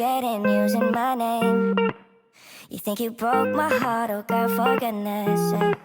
Getting using my name. You think you broke my heart, oh girl, for goodness sake.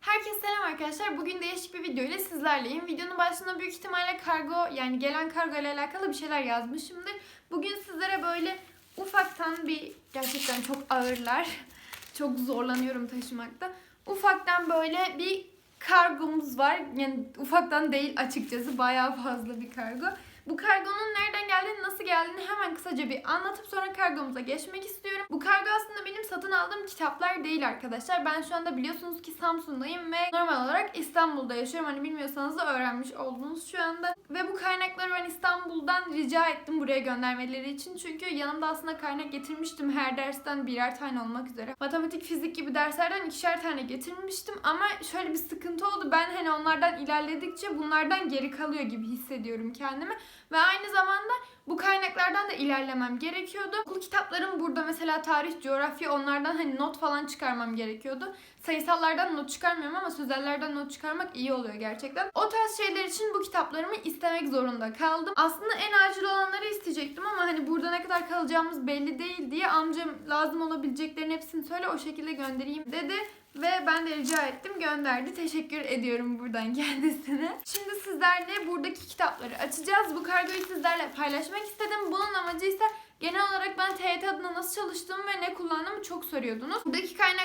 Herkese selam arkadaşlar. Bugün değişik bir video ile sizlerleyim. Videonun başında büyük ihtimalle kargo yani gelen kargo ile alakalı bir şeyler yazmışımdır. Bugün sizlere böyle ufaktan bir gerçekten çok ağırlar. Çok zorlanıyorum taşımakta. Ufaktan böyle bir kargomuz var. Yani ufaktan değil açıkçası bayağı fazla bir kargo. Bu kargonun nereden geldiğini, nasıl geldiğini hemen kısaca bir anlatıp sonra kargomuza geçmek istiyorum. Bu kargo aslında benim satın aldığım kitaplar değil arkadaşlar. Ben şu anda biliyorsunuz ki Samsun'dayım ve normal olarak İstanbul'da yaşıyorum. Hani bilmiyorsanız da öğrenmiş oldunuz şu anda. Ve bu kaynakları ben İstanbul'dan rica ettim buraya göndermeleri için. Çünkü yanımda aslında kaynak getirmiştim her dersten birer tane olmak üzere. Matematik, fizik gibi derslerden ikişer tane getirmiştim. Ama şöyle bir sıkıntı oldu. Ben hani onlardan ilerledikçe bunlardan geri kalıyor gibi hissediyorum kendimi. Ve aynı zamanda bu kaynaklardan da ilerlemem gerekiyordu. Okul kitaplarım burada mesela tarih, coğrafya onlardan hani not falan çıkarmam gerekiyordu. Sayısallardan not çıkarmıyorum ama sözellerden not çıkarmak iyi oluyor gerçekten. O tarz şeyler için bu kitaplarımı istemek zorunda kaldım. Aslında en acil olanları isteyecektim ama hani burada ne kadar kalacağımız belli değil diye amcam lazım olabileceklerin hepsini söyle o şekilde göndereyim dedi. Ve ben de rica ettim gönderdi. Teşekkür ediyorum buradan kendisine. Şimdi sizlerle buradaki kitapları açacağız. Bu kargoyu sizlerle paylaşmak istedim. Bunun amacı ise genel olarak ben TYT adına nasıl çalıştığımı ve ne kullandığımı çok soruyordunuz. Buradaki falan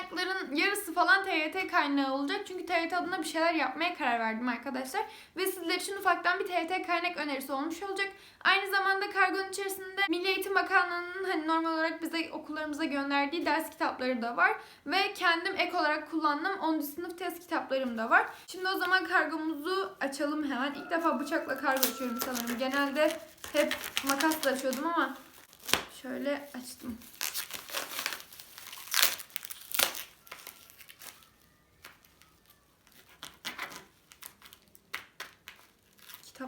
TYT kaynağı olacak. Çünkü TYT adına bir şeyler yapmaya karar verdim arkadaşlar. Ve sizler için ufaktan bir TYT kaynak önerisi olmuş olacak. Aynı zamanda kargonun içerisinde Milli Eğitim Bakanlığı'nın hani normal olarak bize okullarımıza gönderdiği ders kitapları da var. Ve kendim ek olarak kullandığım 10. sınıf test kitaplarım da var. Şimdi o zaman kargomuzu açalım hemen. İlk defa bıçakla kargo açıyorum sanırım. Genelde hep makasla açıyordum ama şöyle açtım.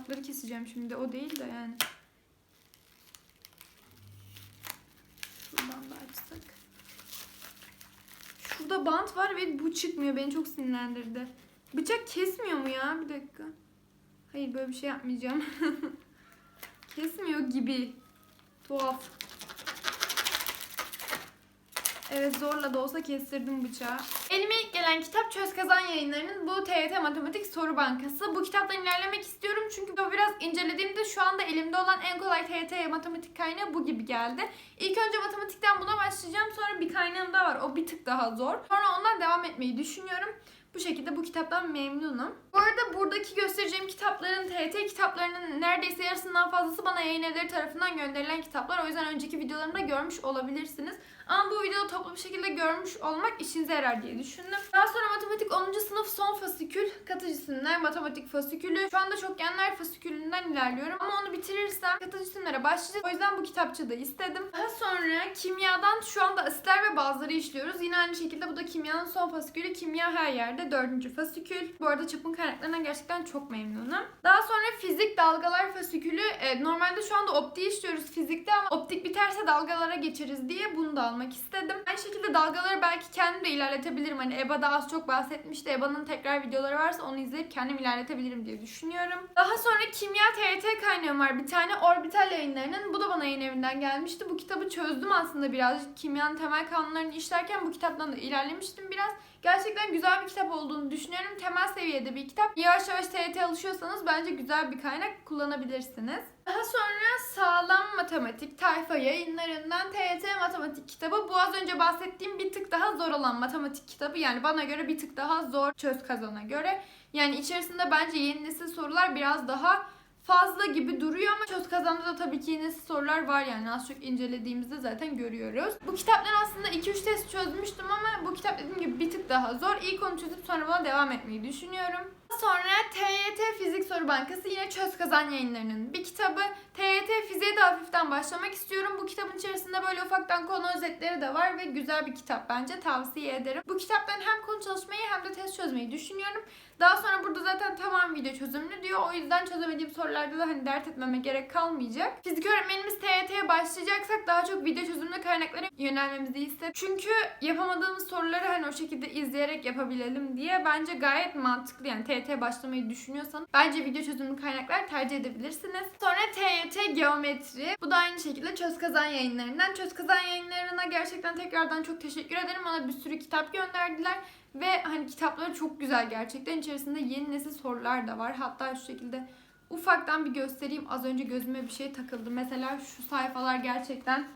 Kitapları keseceğim şimdi. O değil de yani. Şuradan da açsak. Şurada bant var ve bu çıkmıyor. Beni çok sinirlendirdi. Bıçak kesmiyor mu ya? Bir dakika. Hayır böyle bir şey yapmayacağım. kesmiyor gibi. Tuhaf. Evet zorla da olsa kestirdim bıçağı. Elime ilk gelen kitap Çöz Kazan yayınlarının bu TYT Matematik Soru Bankası. Bu kitaptan ilerlemek istiyorum çünkü biraz incelediğimde şu anda elimde olan en kolay TYT matematik kaynağı bu gibi geldi. İlk önce matematikten buna başlayacağım sonra bir kaynağım daha var o bir tık daha zor. Sonra ondan devam etmeyi düşünüyorum. Bu şekilde bu kitaptan memnunum. Bu arada buradaki göstereceğim kitapların TYT kitaplarının neredeyse yarısından fazlası bana yayın evleri tarafından gönderilen kitaplar. O yüzden önceki videolarımda görmüş olabilirsiniz. Ama bu videoda toplu bir şekilde görmüş olmak işinize yarar diye düşündüm. Daha sonra matematik 10. sınıf son fasikül katıcısınlar matematik fasikülü. Şu anda çokgenler fasikülünden ilerliyorum ama onu bitirirsem katıcı başlayacağız. O yüzden bu kitapçığı da istedim. Daha sonra kimyadan şu anda asitler ve bazıları işliyoruz. Yine aynı şekilde bu da kimyanın son fasikülü. Kimya her yerde 4. fasikül. Bu arada çapın kaynaklarından gerçekten çok memnunum. Daha sonra fizik dalgalar fasikülü. E, normalde şu anda optiği işliyoruz fizikte ama optik biterse dalgalara geçeriz diye bunu da almak istedim. Aynı şekilde dalgaları belki kendim de ilerletebilirim. Hani EBA da az çok bahsetmişti. EBA'nın tekrar videoları varsa onu izleyip kendim ilerletebilirim diye düşünüyorum. Daha sonra kimya TYT kaynağım var. Bir tane orbital yayınlarının. Bu da bana yayın evinden gelmişti. Bu kitabı çözdüm aslında birazcık. Kimyanın temel kanunlarını işlerken bu kitaptan da ilerlemiştim biraz. Gerçekten güzel bir kitap olduğunu düşünüyorum. Temel seviyede bir kitap. Yavaş yavaş TYT alışıyorsanız bence güzel bir kaynak kullanabilirsiniz. Daha sonra sağlam matematik tayfa yayınlarından TYT matematik kitabı. Bu az önce bahsettiğim bir tık daha zor olan matematik kitabı. Yani bana göre bir tık daha zor çöz kazana göre. Yani içerisinde bence yeni nesil sorular biraz daha fazla gibi duruyor ama çöz kazanda da tabii ki nesil sorular var yani az çok incelediğimizde zaten görüyoruz. Bu kitaptan aslında 2-3 test çözmüştüm ama bu kitap dediğim gibi bir tık daha zor. İlk onu çözüp sonra buna devam etmeyi düşünüyorum. Sonra TYT Fizik Soru Bankası yine Çöz Kazan yayınlarının bir kitabı. TYT Fiziğe de hafiften başlamak istiyorum. Bu kitabın içerisinde böyle ufaktan konu özetleri de var ve güzel bir kitap bence tavsiye ederim. Bu kitaptan hem konu çalışmayı hem de test çözmeyi düşünüyorum. Daha sonra burada zaten tamam video çözümlü diyor. O yüzden çözemediğim sorular sorularda da hani dert etmeme gerek kalmayacak. Fizik öğretmenimiz TYT'ye başlayacaksak daha çok video çözümlü kaynaklara yönelmemizi istedi. Çünkü yapamadığımız soruları hani o şekilde izleyerek yapabilelim diye bence gayet mantıklı. Yani TYT'ye başlamayı düşünüyorsanız bence video çözümlü kaynaklar tercih edebilirsiniz. Sonra TYT geometri. Bu da aynı şekilde Çöz Kazan yayınlarından. Çöz Kazan yayınlarına gerçekten tekrardan çok teşekkür ederim. Bana bir sürü kitap gönderdiler. Ve hani kitapları çok güzel gerçekten. İçerisinde yeni nesil sorular da var. Hatta şu şekilde ufaktan bir göstereyim. Az önce gözüme bir şey takıldı. Mesela şu sayfalar gerçekten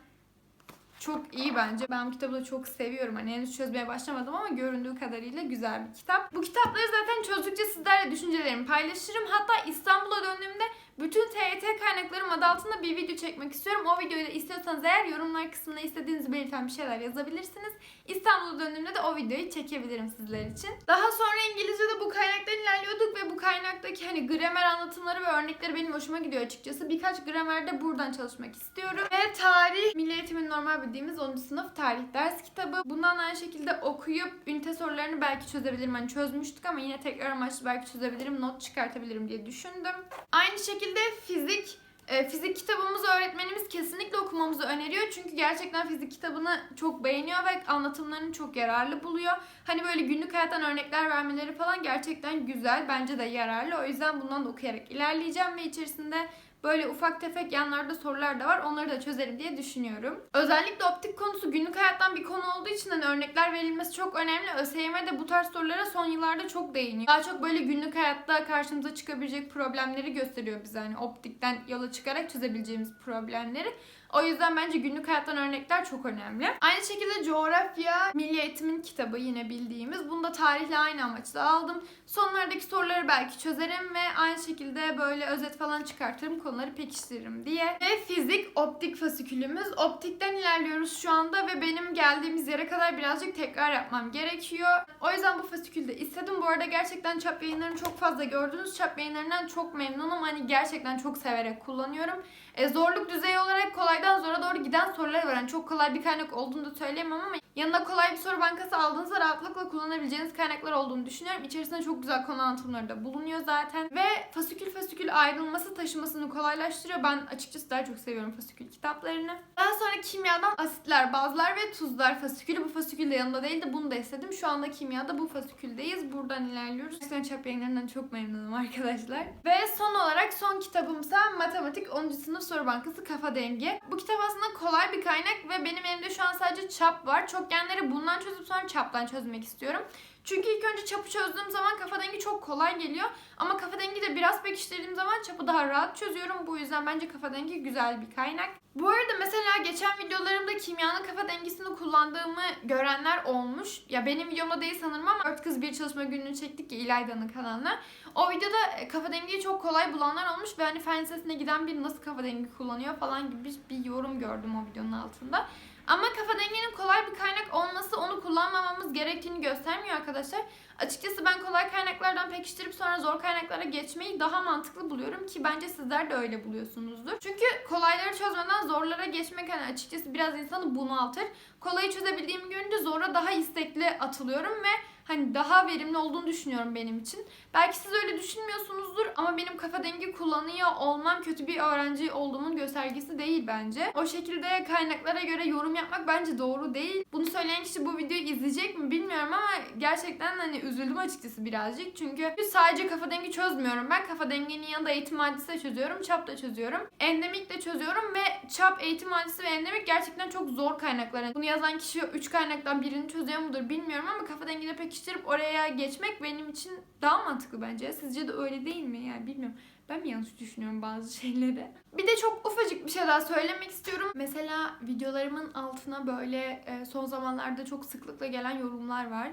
çok iyi bence. Ben bu kitabı da çok seviyorum. Hani henüz çözmeye başlamadım ama göründüğü kadarıyla güzel bir kitap. Bu kitapları zaten çözdükçe sizlerle düşüncelerimi paylaşırım. Hatta İstanbul'a döndüğümde bütün TYT kaynaklarım adı altında bir video çekmek istiyorum. O videoyu da istiyorsanız eğer yorumlar kısmına istediğinizi belirten bir şeyler yazabilirsiniz. İstanbul'a döndüğümde de o videoyu çekebilirim sizler için. Daha sonra İngilizce'de bu kaynaktan ilerliyorduk ve bu kaynaktaki hani gramer anlatımları ve örnekleri benim hoşuma gidiyor açıkçası. Birkaç gramerde buradan çalışmak istiyorum. Ve tarih, Milli Eğitim'in normal bildiğimiz 10. sınıf tarih ders kitabı. Bundan aynı şekilde okuyup ünite sorularını belki çözebilirim. Hani çözmüştük ama yine tekrar amaçlı belki çözebilirim, not çıkartabilirim diye düşündüm. Aynı şekilde fizik e, fizik kitabımızı öğretmenimiz kesinlikle okumamızı öneriyor. Çünkü gerçekten fizik kitabını çok beğeniyor ve anlatımlarını çok yararlı buluyor. Hani böyle günlük hayattan örnekler vermeleri falan gerçekten güzel. Bence de yararlı. O yüzden bundan da okuyarak ilerleyeceğim ve içerisinde böyle ufak tefek yanlarda sorular da var. Onları da çözerim diye düşünüyorum. Özellikle optik konusu günlük hayattan bir konu olduğu için hani örnekler verilmesi çok önemli. ÖSYM bu tarz sorulara son yıllarda çok değiniyor. Daha çok böyle günlük hayatta karşımıza çıkabilecek problemleri gösteriyor bize. Hani optikten yola çıkarak çözebileceğimiz problemleri. O yüzden bence günlük hayattan örnekler çok önemli. Aynı şekilde coğrafya, milli eğitimin kitabı yine bildiğimiz. Bunu da tarihle aynı amaçla aldım. Sonlardaki soruları belki çözerim ve aynı şekilde böyle özet falan çıkartırım, konuları pekiştiririm diye. Ve fizik optik fasikülümüz. Optikten ilerliyoruz şu anda ve benim geldiğimiz yere kadar birazcık tekrar yapmam gerekiyor. O yüzden bu fasikülde istedim. Bu arada gerçekten çap yayınlarını çok fazla gördünüz. Çap yayınlarından çok memnunum. Hani gerçekten çok severek kullanıyorum. E, zorluk düzeyi olarak kolaydan zora doğru giden sorular var. Yani çok kolay bir kaynak olduğunu da söyleyemem ama yanına kolay bir soru bankası aldığınızda rahatlıkla kullanabileceğiniz kaynaklar olduğunu düşünüyorum. İçerisinde çok güzel konu anlatımları da bulunuyor zaten. Ve fasikül fasikül ayrılması taşımasını kolaylaştırıyor. Ben açıkçası daha çok seviyorum fasikül kitaplarını. Daha sonra kimyadan asitler, bazlar ve tuzlar fasikülü. Bu fasikül de yanımda değildi. Bunu da istedim. Şu anda kimyada bu fasiküldeyiz. Buradan ilerliyoruz. Gerçekten çap yayınlarından çok memnunum arkadaşlar. Ve son olarak son kitabımsa matematik 10. sınıf soru bankası kafa dengi. Bu kitap aslında kolay bir kaynak ve benim elimde şu an sadece çap var. Çokgenleri bundan çözüp sonra çaptan çözmek istiyorum. Çünkü ilk önce çapı çözdüğüm zaman kafa dengi çok kolay geliyor. Ama kafa dengi de biraz pekiştirdiğim zaman çapı daha rahat çözüyorum. Bu yüzden bence kafa dengi güzel bir kaynak. Bu arada mesela geçen videolarımda kimyanın kafa dengisini kullandığımı görenler olmuş. Ya benim videomda değil sanırım ama 4 kız bir çalışma gününü çektik ya İlayda'nın kanalına. O videoda e, kafa dengiyi çok kolay bulanlar olmuş ve hani fen lisesine giden biri nasıl kafa dengi kullanıyor falan gibi bir yorum gördüm o videonun altında. Ama kafa denginin kolay bir kaynak olması onu kullanmamamız gerektiğini göstermiyor arkadaşlar. Açıkçası ben kolay kaynaklardan pekiştirip sonra zor kaynaklara geçmeyi daha mantıklı buluyorum ki bence sizler de öyle buluyorsunuzdur. Çünkü kolayları çözmeden zorlara geçmek hani açıkçası biraz insanı bunaltır. Kolayı çözebildiğimi görünce zora daha istekli atılıyorum ve hani daha verimli olduğunu düşünüyorum benim için. Belki siz öyle düşünmüyorsunuzdur ama benim kafa dengi kullanıyor olmam kötü bir öğrenci olduğumun göstergesi değil bence. O şekilde kaynaklara göre yorum yapmak bence doğru değil. Bunu söyleyen kişi bu videoyu izleyecek mi bilmiyorum ama gerçekten hani üzüldüm açıkçası birazcık. Çünkü sadece kafa dengi çözmüyorum. Ben kafa denginin yanında eğitim maddesi de çözüyorum, çap da çözüyorum. Endemik de çözüyorum ve çap, eğitim maddesi ve endemik gerçekten çok zor kaynaklar. Bunu yazan kişi 3 kaynaktan birini çözüyor mudur bilmiyorum ama kafa dengide pekiştirip oraya geçmek benim için daha mantıklı bence. Sizce de öyle değil mi? Yani bilmiyorum. Ben mi yanlış düşünüyorum bazı şeyleri? Bir de çok ufacık bir şey daha söylemek istiyorum. Mesela videolarımın altına böyle e, son zamanlarda çok sıklıkla gelen yorumlar var.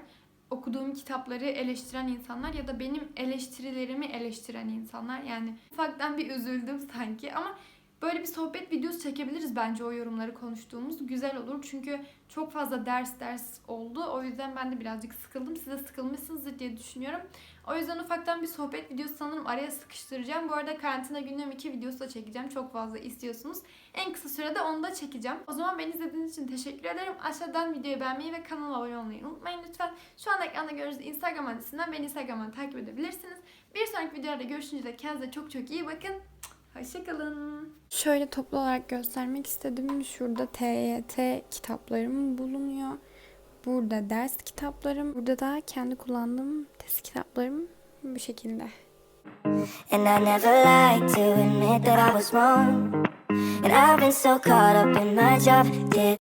Okuduğum kitapları eleştiren insanlar ya da benim eleştirilerimi eleştiren insanlar. Yani ufaktan bir üzüldüm sanki ama böyle bir sohbet videosu çekebiliriz bence o yorumları konuştuğumuz. Güzel olur çünkü çok fazla ders ders oldu. O yüzden ben de birazcık sıkıldım. Siz de sıkılmışsınızdır diye düşünüyorum. O yüzden ufaktan bir sohbet videosu sanırım araya sıkıştıracağım. Bu arada karantina gündem 2 videosu da çekeceğim. Çok fazla istiyorsunuz. En kısa sürede onu da çekeceğim. O zaman beni izlediğiniz için teşekkür ederim. Aşağıdan videoyu beğenmeyi ve kanala abone olmayı unutmayın lütfen. Şu an ekranda gördüğünüz Instagram adresinden beni Instagram'dan takip edebilirsiniz. Bir sonraki videoda görüşünce de kendinize çok çok iyi bakın. Hoşçakalın. Şöyle toplu olarak göstermek istedim. Şurada TYT kitaplarım bulunuyor. Burada ders kitaplarım. Burada da kendi kullandığım test kitaplarım bu şekilde. And I never like to admit that I was wrong. And I've been so caught up in my job. Did